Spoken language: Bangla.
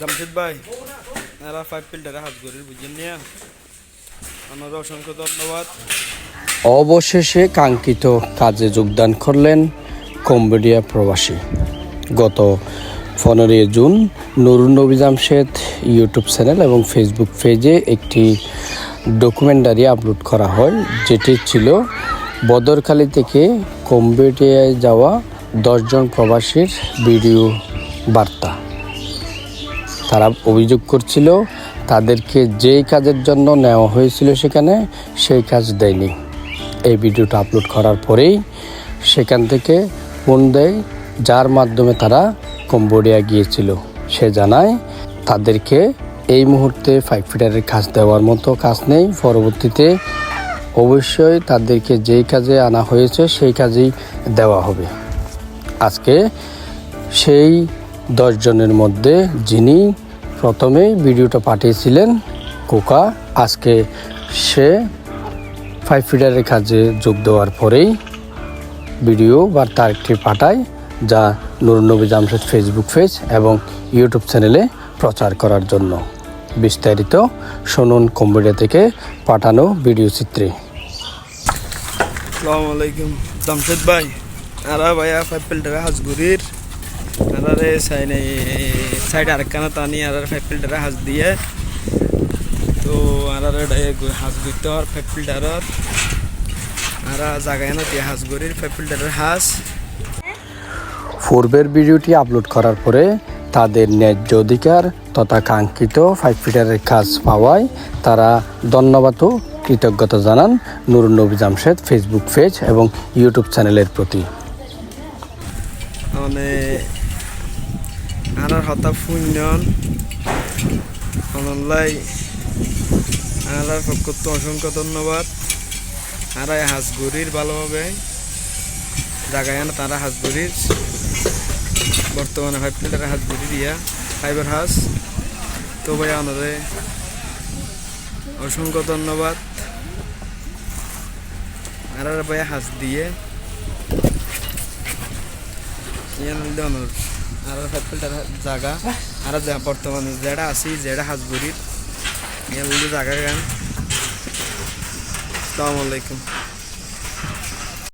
জামশেদ ভাই, এরা ফাইভ ফিল্টারে হাত গরির বুঝেন নিয়া? আপনার অসংখ্য ধন্যবাদ। অবশেষে কাঙ্ক্ষিত কাজে যোগদান করলেন কম্বোডিয়া প্রবাসী। গত পনেরোই June Nurun Nabi Jamshed YouTube channel এবং ফেসবুক পেজে একটি ডকুমেন্টারি আপলোড করা হয়, যেটি ছিল বদরখালী থেকে কম্বোডিয়ায় যাওয়া দশজন প্রবাসীর ভিডিও বার্তা। তারা অভিযোগ করছিল, তাদেরকে যেই কাজের জন্য নেওয়া হয়েছিল সেখানে সেই কাজ দেয়নি। এই ভিডিওটা আপলোড করার পরেই সেখান থেকে ফোন দেয়, যার মাধ্যমে তারা কম্বোডিয়া গিয়েছিল। সে জানায়, তাদেরকে এই মুহূর্তে ফাইভ ফিটারের কাজ দেওয়ার মতো কাজ নেই। পরবর্তীতে অবশ্যই তাদেরকে যেই কাজে আনা হয়েছে, সেই কাজেই দেওয়া হবে। আজকে সেই দশজনের মধ্যে যিনি প্রথমে ভিডিওটা পাঠিয়েছিলেন কোকা, আজকে সে ফাইভ ফিটারের কাজে যোগ দেওয়ার পরেই ভিডিও বা তারটি পাঠায় যা নুরনবী জামশেদ ফেসবুক পেজ এবং ইউটিউব চ্যানেলে প্রচার করার জন্য। বিস্তারিত শুনুন কম্বোডিয়া থেকে পাঠানো ভিডিও চিত্রে। আসসালামু আলাইকুম, জামশেদ ভাই। আরা ভাইয়া ফাইভ ফিল্টারে হাজ আরারে সাইনে সাইড আরেকখানা টানি আর ফাইভ ফিল্টারে হাজ দিয়ে তো আরারে হাজ গইতে আর ফাইভ ফিল্টারত আরা জায়গায় না দিয়ে হাজ গরির ফাইভ ফিল্টারের হাজ পূর্বের ভিডিওটি আপলোড করার পরে তাদের ন্যায্য অধিকার তথা কাঙ্ক্ষিত ফাইভ ফিটারের কাজ পাওয়ায় তারা ধন্যবাদ ও কৃতজ্ঞতা জানান নুরুন নবী জামশেদ ফেসবুক পেজ এবং ইউটিউব চ্যানেলের প্রতি। মানে আনার হতা ফুন্যন অনলাই আনার পক্ষত অসংখ্য ধন্যবাদ। আরা হাঁসগুড়ির ভালোভাবে জাগায় আনা তারা হাঁসগুড়ির। বর্তমানে ফাইভ লিটার হাঁসগুড়ি দিয়া ফাইবার হাঁস। তো ভাই আনারে অসংখ্য ধন্যবাদ। আর ভাই হাঁস দিয়ে। ইয়ান আর ফিল্টার জায়গা আর বর্তমানে যেটা আছি যেটা হাজবুরির ইয়ান জায়গা গান আসসালামু আলাইকুম।